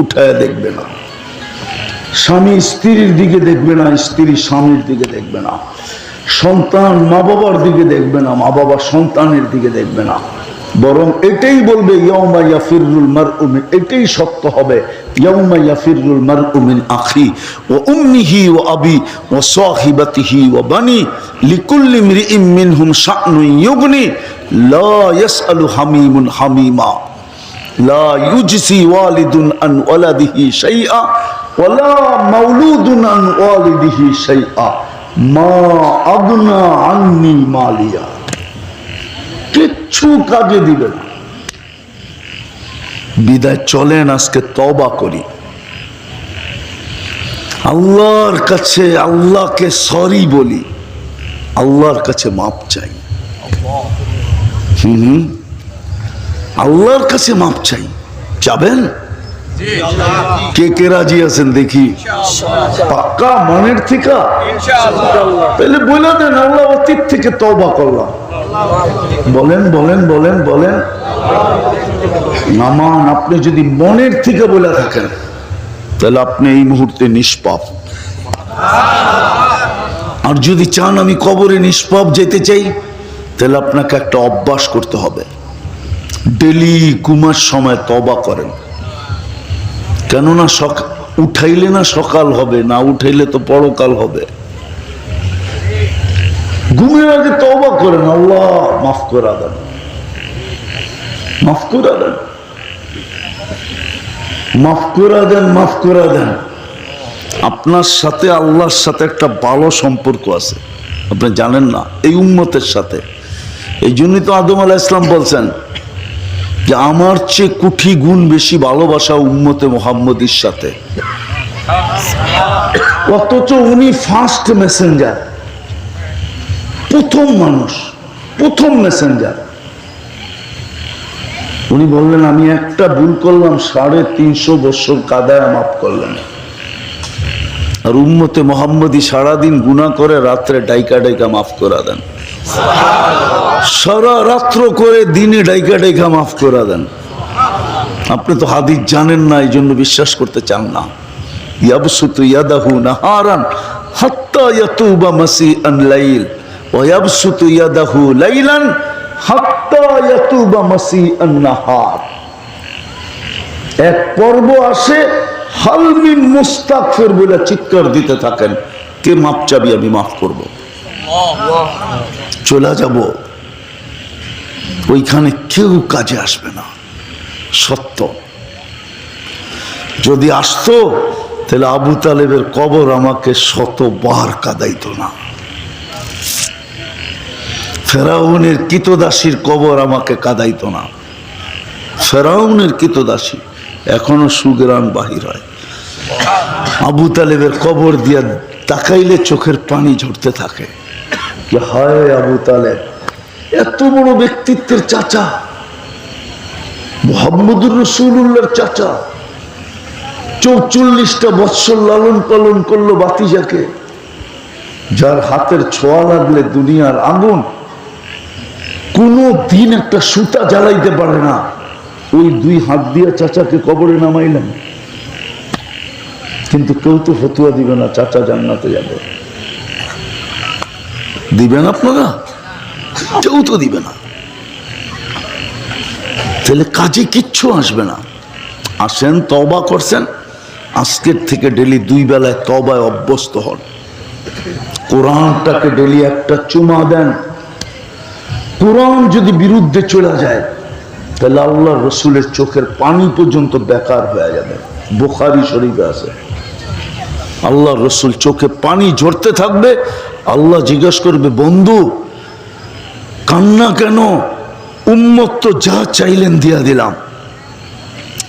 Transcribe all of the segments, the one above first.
উঠায় দেখবে না। স্বামী স্ত্রীর দিকে দেখবে না, স্ত্রী স্বামীর দিকে দেখবে না। সন্তান মা বাবার দিকে দেখবে না, মা বাবা সন্তানের দিকে দেখবে না। বরং এটাই বলবে ইয়মা ইয়াফিরুল মারউমিন এটাই সত্য হবে ইয়মা ইয়াফিরুল মারউমিন আখি ও উম্মিহি ও আবি ও সাহিবাতিহি ও বানি লিকুল্লি মরিইম মিনহুম শা'নুন ইউগনি লা হামিমুন হামিমা। লা ইউজিসি ওয়ালিদুন আন ওয়ালাদিহি শাইআ ওয়ালা মাউলুদুন আন ওয়ালিদিহি শাইআ। মা আদনা আননি মালিয়া। কিচ্ছু কাজে দিবে না। বিদায় চলেন, আজকে তবা করি। আল্লাহর কাছে আল্লাহকে সরি বলি। আল্লাহর কাছে মাপ চাই। হুম। আল্লাহর কাছে মাপ চাই। যাবেন? কে কে রাজি আছেন দেখি? পাক্কা মনের থেকে? তাহলে বলে দেন আল্লাহ অতীত থেকে তবা করলাম। বলেন বলেন বলেন বলেন। নামান আপনি যদি মনের থেকে বলে থাকেন তাহলে আপনি এই মুহূর্তে নিষ্পাপ। আর যদি চান আমি কবরে নিষ্পাপ যেতে চাই তাহলে আপনাকে একটা অভ্যাস করতে হবে। ডেলি ঘুমার সময় তবা করেন। কেননা সক, উঠাইলে না সকাল হবে, না উঠাইলে তো পরকাল হবে। ঘুমের আগে তবা করেন, আল্লাহ মাফ করা দেন। মাফ করা দেন। মাফ করা দেন, মাফ করা দেন। আপনার সাথে আল্লাহর সাথে একটা ভালো সম্পর্ক আছে। আপনি জানেন না, এই উম্মতের সাথে। এই জন্যই তো আদম আলাহ ইসলাম বলছেন যে আমার চেয়ে কুঠি গুণ বেশি ভালোবাসা উম্মতে মোহাম্মদীর সাথে। অথচ উনি ফার্স্ট মেসেঞ্জার প্রথম মানুষ, প্রথম মেসেঞ্জার উনি বললেন, আমি একটা ভুল করলাম, সাড়ে তিনশো বছর কাদায় মাফ করলেন। আর উম্মতে মোহাম্মদী সারাদিন গুণা করে রাত্রে ডাইকা ডাইকা মাফ করা দেন। সারা রাত্র করে দিনে ডাইকা ডাইকা মাফ করা দেন। আপনি তো হাদিস জানেন না, এই জন্য বিশ্বাস করতে চান না। এক পর্ব আসে হালমিন মুস্তাগফির বলে চিৎকার দিতে থাকেন, কে মাপ চাবি আমি মাফ করব। চলে যাব। ওইখানে কেউ কাজে আসবে না। সত্য। যদি আসতো, তাহলে আবু তালেবের কবর আমাকে শতবার কাদাইতো না। ফেরাউনের কিতদাসীর কবর আমাকে কাদাইত না। ফেরাউনের কিতদাসী এখনও সুগ্রাম বাহির হয়। আবু তালেবের কবর দিয়া তাকাইলে চোখের পানি ঝরতে থাকে। আবু এত বড় ব্যক্তিত্বের চাচা, মোহাম্মদুর রসুল্লাহর চাচা, চৌচল্লিশটা বৎসর লালন পালন করল বাতিজাকে, যার হাতের ছোঁয়া লাগলে দুনিয়ার আগুন, কোনো দিন একটা সুতা জ্বালাইতে পারে না। ওই দুই হাত দিয়া চাচাকে কবরে নামাইলেন। কিন্তু কেউ তো ফতুয়া দিবে না, চাচা জান্নাতে যাবে। দিবেন আপনারা? কেউ তো দিবে না। তাহলে কাজে কিচ্ছু আসবে না। আসেন তবা করছেন, আজকের থেকে ডেলি দুই বেলায় তবায় অভ্যস্ত হন। কোরআনটাকে ডেলি একটা চুমা দেন। কোরআন যদি বিরুদ্ধে চলে যায়, তাহলে আল্লাহ রসুলের চোখের পানি পর্যন্ত বেকার হয়ে যাবে। বোখারি শরীফে আছে। আল্লাহ রসুল চোখে পানি ঝরতে থাকবে আল্লাহ জিজ্ঞেস করবে, বন্ধু, কান্না কেন? উম্মত তো যা চাইলেন দিয়া দিলাম।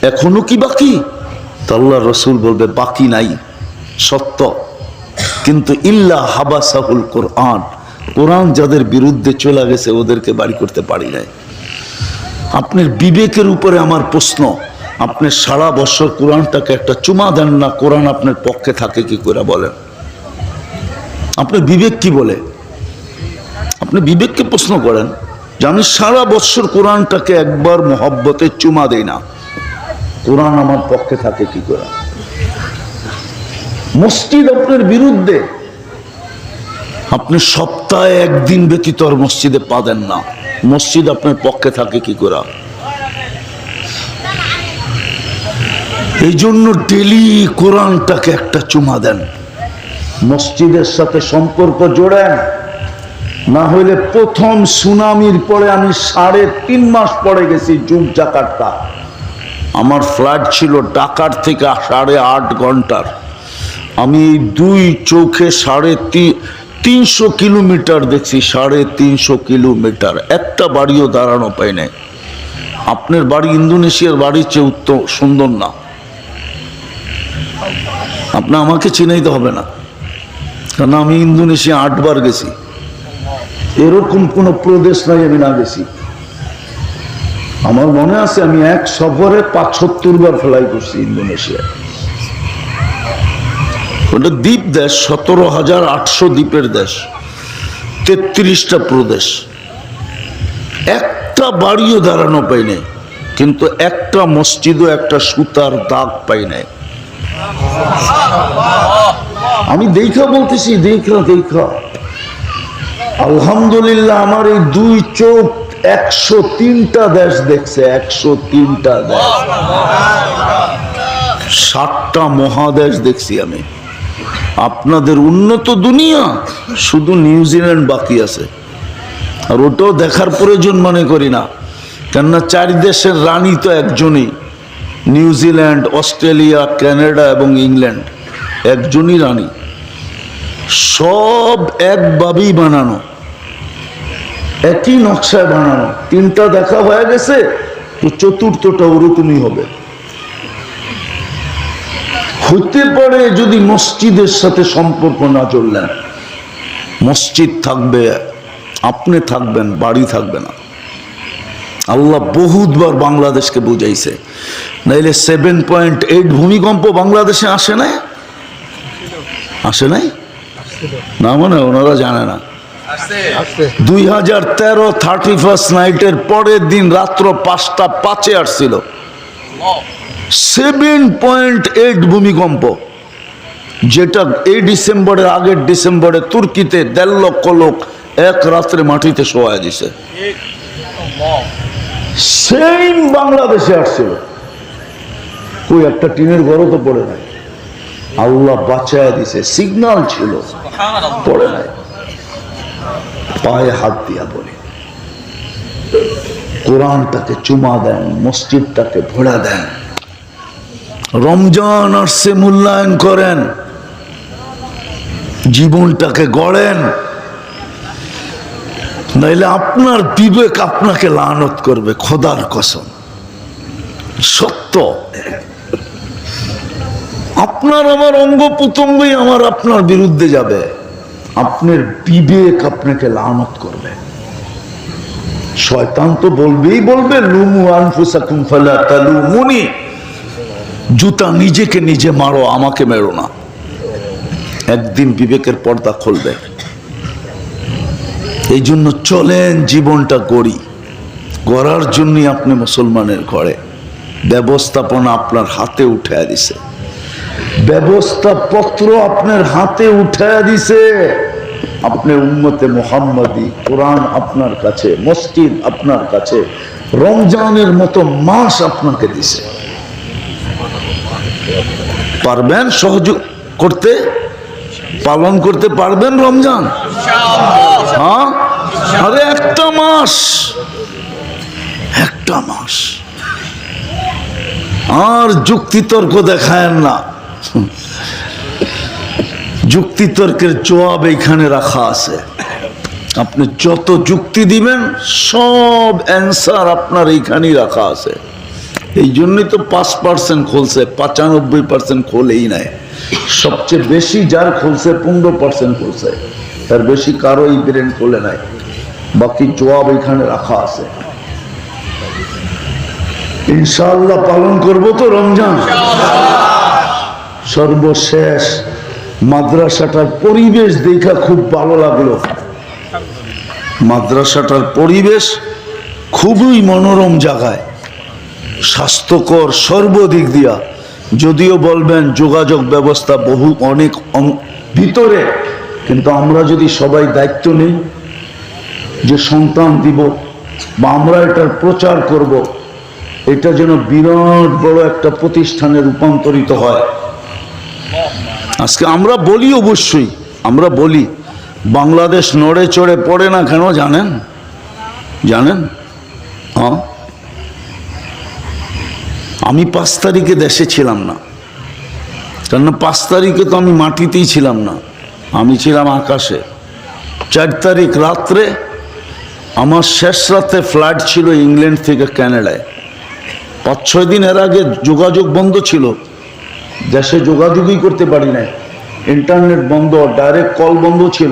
এখনও কি বাকি? তো আল্লাহ রসুল বলবে, বাকি নাই, সত্য। কিন্তু ইল্লা হাবা সাহুল কোরআন। কোরআন যাদের বিরুদ্ধে চলে গেছে, ওদেরকে বাড়ি করতে পারি নাই। আপনার বিবেকের উপরে আমার প্রশ্ন আপনি সারা বছর কোরআনটাকে একটা চুমা দেন না, কোরআন আপনার পক্ষে থাকে কি করে বলেন? আপনার বিবেক কি বলে? আপনি বিবেককে প্রশ্ন করেন যে আমি সারা বছর কোরআনটাকে একবার মহব্বতে চুমা দেই না। কোরআন আমার পক্ষে থাকে কি করে? মসজিদ আপনার বিরুদ্ধে। আপনি সপ্তাহে একদিন ব্যতীত মসজিদে পা দেন না। মসজিদ আপনার পক্ষে থাকে কি করে? এই জন্য ডেলি কোরআনটাকে একটা চুমা দেন। মসজিদের সাথে সম্পর্ক জোড়েন। না হইলে প্রথম সুনামির পরে আমি সাড়ে তিন মাস পরে গেছি যুগ জাকারটা আমার ফ্লাইট ছিল ঢাকার থেকে সাড়ে আট ঘণ্টার। আমি দুই চোখে সাড়ে তিন তিনশো কিলোমিটার দেখছি, সাড়ে তিনশো কিলোমিটার। একটা বাড়িও দাঁড়ানো পাই নাই। আপনার বাড়ি ইন্দোনেশিয়ার বাড়ির চেয়ে উত্তম সুন্দর না। আপনি আমাকে চিনাইতে হবে না। কারণ আমি ইন্দোনেশিয়া আটবার গেছি। এরকম কোনো প্রদেশ নাই আমি না গেছি। আমার মনে আছে আমি এক সফরে পাঁচ সত্তর বার ফ্লাই করছি ইন্দোনেশিয়া। ওটা দ্বীপ দেশ, সতেরো হাজার আটশো দ্বীপের দেশ, তেত্রিশটা প্রদেশ। একটা বাড়িও দাঁড়ানো পাই নাই, কিন্তু একটা মসজিদও, একটা সুতার দাগ পাই নাই। আমি দেখা বলতেছি, দেখা দেখা। আলহামদুলিল্লাহ আমার এই দুই চোখ একশো তিনটা দেশ দেখছে, একশো তিনটা দেশ। সাতটা মহাদেশ দেখছি আমি। আপনাদের উন্নত দুনিয়া শুধু নিউজিল্যান্ড বাকি আছে। আর ওটাও দেখার প্রয়োজন মনে করি না। কেননা চার দেশের রানী তো একজনই নিউজিল্যান্ড অস্ট্রেলিয়া, কানাডা এবং ইংল্যান্ড। একজনই রানী। সব একভাবেই বানানো। একই নকশায় বানানো। তিনটা দেখা হয়ে গেছে, তো চতুর্থটা ওরকমই হবে। হইতে পারে যদি মসজিদের সাথে সম্পর্ক না চললেন মসজিদ থাকবে, আপনি থাকবেন, বাড়ি থাকবে না। আল্লাহ বহুতবার বাংলাদেশকে বুঝাইছে। নাইলে সেভেন পয়েন্ট এইট ভূমিকম্প বাংলাদেশে আসে নাই? আসে নাই? না মানে ওনারা জানে না। দুই হাজার তেরো থার্টি ফার্স্ট নাইটের পরের দিন রাত্র পাঁচটা পাঁচে আসছিল। সেভেন পয়েন্ট এইট ভূমিকম্প যেটা এই ডিসেম্বরের আগের ডিসেম্বরে তুর্কিতে দেড় লক্ষ লোক এক রাত্রে মাটিতে শোয়া দিছে। সেম বাংলাদেশে আসছিল। ওই একটা টিনের ঘরও তো পড়ে নাই। আল্লাহ বাঁচায় দিছে সিগনাল ছিল। পড়ে নাই। পায়ে হাত দিয়া বলে। কোরআনটাকে চুমা দেন মসজিদটাকে ভোড়া দেন। রমজান আসছে মূল্যায়ন করেন। জীবনটাকে গড়েন। নাইলে আপনার বিবেক আপনাকে লানত করবে খোদার কসম। সত্য। আপনার আমার অঙ্গ প্রত্যঙ্গই আমার আপনার বিরুদ্ধে যাবে। আপনার বিবেক আপনাকে লানত করবে। শয়তান তো বলবেই বলবে, লুমু আনফুসাকুম ফালা জুতা নিজেকে নিজে মারো, আমাকে মেরো না। একদিন বিবেকের পর্দা খুলবে। এই জন্য চলেন, জীবনটা গড়ি। গড়ার জন্যই আপনি মুসলমানের ঘরে। ব্যবস্থাপনা আপনার হাতে উঠে দিছে। ব্যবস্থাপত্র আপনার হাতে উঠে দিছে। আপনি উম্মতে মোহাম্মদী, কোরআন আপনার কাছে, মসজিদ আপনার কাছে, রমজানের মতো মাস আপনাকে দিছে। পারবেন সহযোগ করতে, পালন করতে পারবেন রমজান? হ্যাঁ? আরে একটা মাস। একটা মাস। আর যুক্তিতর্ক দেখায়েন না। যুক্তিতর্কের জবাব এইখানে রাখা আছে। আপনি যত যুক্তি দিবেন, সব অ্যান্সার আপনার এইখানেই রাখা আছে। এই জন্যই তো পাঁচ পার্সেন্ট খুলছে, পঁচানব্বই পার্সেন্ট খোলেই নাই। সবচেয়ে বেশি যার খুলছে, পনেরো পার্সেন্ট খুলছে। তার বেশি কারও এই ব্রেন খোলে নাই। বাকি জবাব এখানে রাখা আছে। ইনশাআল্লাহ পালন করব তো রমজান। সর্বশেষ মাদ্রাসাটার পরিবেশ দেখা খুব ভালো লাগল। মাদ্রাসাটার পরিবেশ খুবই মনোরম জায়গায়। স্বাস্থ্যকর সর্বদিক দিয়া। যদিও বলবেন যোগাযোগ ব্যবস্থা বহু অনেক ভিতরে, কিন্তু আমরা যদি সবাই দায়িত্ব নিই যে সন্তান দিব বা আমরা এটার প্রচার করব, এটা যেন বিরাট বড় একটা প্রতিষ্ঠানে রূপান্তরিত হয়। আজকে আমরা বলি অবশ্যই, আমরা বলি, বাংলাদেশ নড়ে চড়ে পড়ে না কেন জানেন? জানেন? হ্যাঁ আমি পাঁচ তারিখে দেশে ছিলাম না। কেননা পাঁচ তারিখে তো আমি মাটিতেই ছিলাম না। আমি ছিলাম আকাশে। চার তারিখ রাত্রে আমার শেষ রাতে ফ্লাইট ছিল ইংল্যান্ড থেকে ক্যানাডায়। পাঁচ, ছয় দিন এর আগে যোগাযোগ বন্ধ ছিল। দেশে যোগাযোগই করতে পারি নাই। ইন্টারনেট বন্ধ ডাইরেক্ট কল বন্ধ ছিল।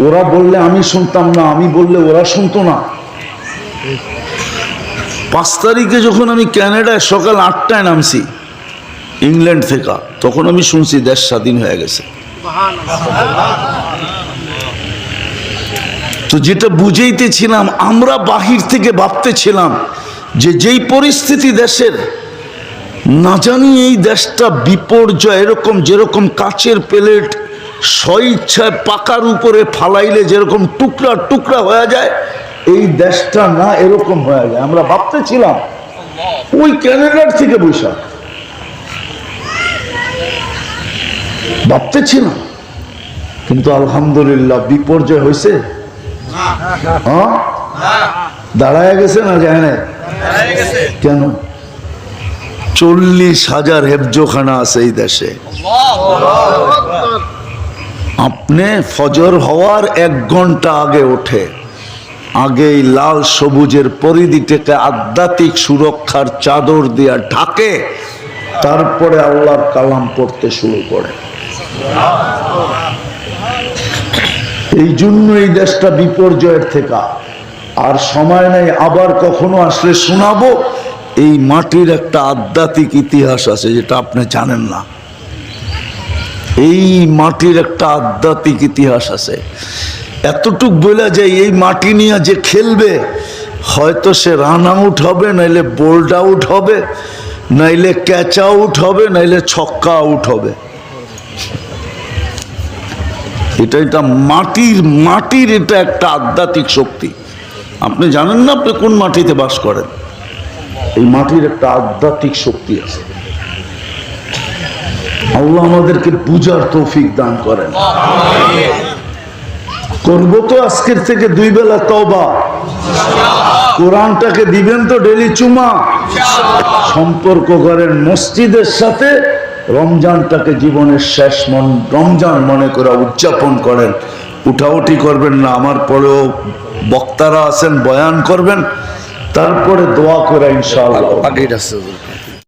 ওরা বললে, আমি শুনতাম না। আমি বললে, ওরা শুনতো না। পাঁচ তারিখে যখন আমি ক্যানাডায় সকাল আটটায় নামছি, ইংল্যান্ড থেকে, তখন আমি শুনছি দেশ স্বাধীন হয়ে গেছে। তো যেটা বুঝাইতেছিলাম, আমরা বাহির থেকে ভাবতেছিলাম যে যেই পরিস্থিতি দেশের না জানি এই দেশটা বিপর্যয় এরকম যেরকম কাচের প্লেট স্বইচ্ছায় পাকার উপরে ফালাইলে যেরকম টুকরা টুকরা হয়ে যায় এই দেশটা না এরকম হয়ে যায়। আমরা ভাবতেছিলাম ওই ক্যানাডার থেকে বৈশা ভাবতেছিলাম কিন্তু আলহামদুলিল্লাহ বিপর্যয় হয়েছে। হ্যাঁ? দাঁড়ায় গেছে না যায় না কেন? চল্লিশ হাজার হেফজোখানা আছে এই দেশে। আপনি ফজর হওয়ার এক ঘণ্টা আগে ওঠে আগে লাল সবুজের পরিধিটাকে আধ্যাত্মিক সুরক্ষার চাদর দিয়া ঢাকে, তারপরে আল্লাহর কালাম পড়তে শুরু করে। এই জন্য এই দেশটা বিপর্যয়ের থেকে, আর সময় নেই আবার কখনো আসলে শোনাবো এই মাটির একটা আধ্যাত্মিক ইতিহাস আছে যেটা আপনি জানেন না। এই মাটির একটা আধ্যাত্মিক ইতিহাস আছে। এতটুক বলে যায় এই মাটি নিয়ে যে খেলবে, হয়তো সে রান আউট হবে, নাইলে বোল্ড আউট হবে, নাইলে ক্যাচ আউট হবে, নাইলে ছক্কা আউট হবে। এটা এটা মাটির মাটির এটা একটা আধ্যাত্মিক শক্তি। আপনি জানেন না আপনি কোন মাটিতে বাস করেন? এই মাটির একটা আধ্যাত্মিক শক্তি আছে। আল্লাহ আমাদেরকে বুঝার তৌফিক দান করেন। করব তো আজকের থেকে দুই বেলা তবা কোরআনটাকে দিবেন তো ডেলি চুমা। সম্পর্ক করেন মসজিদের সাথে। রমজানটাকে জীবনের শেষ মন রমজান মনে করে উদযাপন করেন। উঠাউঠি করবেন না, আমার পরেও বক্তারা আছেন, বয়ান করবেন। তারপরে দোয়া করে ইনশাআল্লাহ।